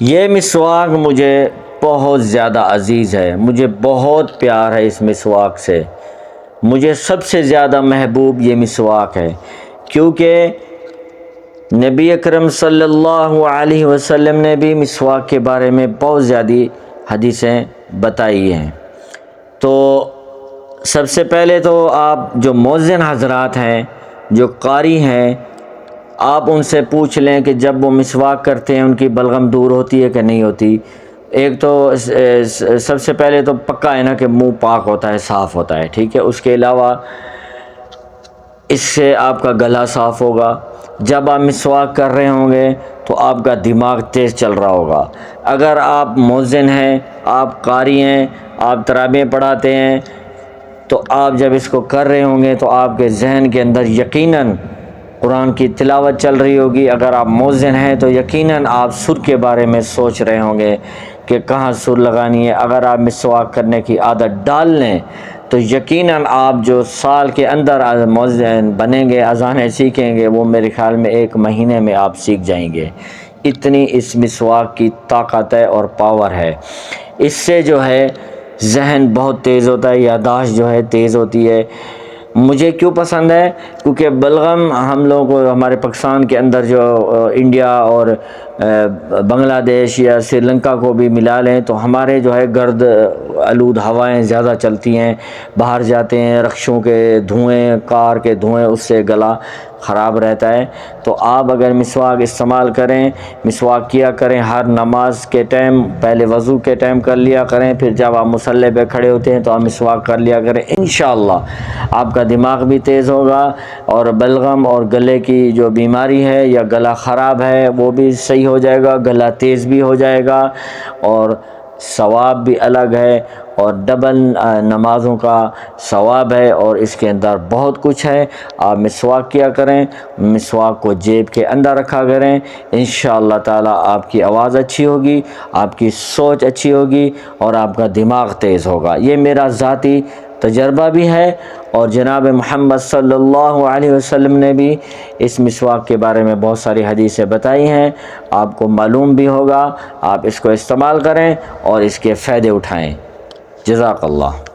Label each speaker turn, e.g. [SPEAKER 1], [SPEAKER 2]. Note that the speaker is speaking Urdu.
[SPEAKER 1] یہ مسواک مجھے بہت زیادہ عزیز ہے، مجھے بہت پیار ہے اس مسواک سے۔ مجھے سب سے زیادہ محبوب یہ مسواک ہے، کیونکہ نبی اکرم صلی اللہ علیہ وسلم نے بھی مسواک کے بارے میں بہت زیادہ حدیثیں بتائی ہیں۔ تو سب سے پہلے تو آپ جو مؤذن حضرات ہیں، جو قاری ہیں آپ ان سے پوچھ لیں کہ جب وہ مسواک کرتے ہیں ان کی بلغم دور ہوتی ہے کہ نہیں ہوتی؟ ایک تو سب سے پہلے تو پکا ہے نا کہ منہ پاک ہوتا ہے، صاف ہوتا ہے، ٹھیک ہے؟ اس کے علاوہ اس سے آپ کا گلا صاف ہوگا۔ جب آپ مسواک کر رہے ہوں گے تو آپ کا دماغ تیز چل رہا ہوگا۔ اگر آپ موزن ہیں، آپ قاری ہیں، آپ ترابیں پڑھاتے ہیں، تو آپ جب اس کو کر رہے ہوں گے تو آپ کے ذہن کے اندر یقیناً قرآن کی تلاوت چل رہی ہوگی۔ اگر آپ موزن ہیں تو یقیناً آپ سر کے بارے میں سوچ رہے ہوں گے کہ کہاں سر لگانی ہے۔ اگر آپ مسواک کرنے کی عادت ڈال لیں تو یقیناً آپ جو سال کے اندر موزن بنیں گے اذانیں سیکھیں گے، وہ میرے خیال میں ایک مہینے میں آپ سیکھ جائیں گے۔ اتنی اس مسواک کی طاقت ہے اور پاور ہے۔ اس سے جو ہے ذہن بہت تیز ہوتا ہے یاداشت جو ہے تیز ہوتی ہے۔ مجھے کیوں پسند ہے؟ کیونکہ بلغم ہم لوگوں کو ہمارے پاکستان کے اندر جو انڈیا اور بنگلہ دیش یا سری لنکا کو بھی ملا لیں تو ہمارے جو ہے گرد آلود ہوائیں زیادہ چلتی ہیں، باہر جاتے ہیں رخشوں کے دھوئیں، کار کے دھوئیں، اس سے گلا خراب رہتا ہے۔ تو آپ اگر مسواک استعمال کریں، مسواک کیا کریں، ہر نماز کے ٹائم، پہلے وضو کے ٹائم کر لیا کریں، پھر جب آپ مسلح پہ کھڑے ہوتے ہیں تو آپ مسواک کر لیا کریں۔ انشاءاللہ آپ کا دماغ بھی تیز ہوگا اور بلغم اور گلے کی جو بیماری ہے یا گلا خراب ہے، وہ بھی صحیح ہو جائے گا، گلا تیز بھی ہو جائے گا اور ثواب بھی الگ ہے اور ڈبل نمازوں کا ثواب ہے اور اس کے اندر بہت کچھ ہے۔ آپ مسواک کیا کریں، مسواک کو جیب کے اندر رکھا کریں۔ انشاءاللہ تعالی آپ کی آواز اچھی ہوگی، آپ کی سوچ اچھی ہوگی اور آپ کا دماغ تیز ہوگا۔ یہ میرا ذاتی تجربہ بھی ہے اور جناب محمد صلی اللہ علیہ وسلم نے بھی اس مسواک کے بارے میں بہت ساری حدیثیں بتائی ہیں۔ آپ کو معلوم بھی ہوگا، آپ اس کو استعمال کریں اور اس کے فائدے اٹھائیں۔ جزاک اللہ۔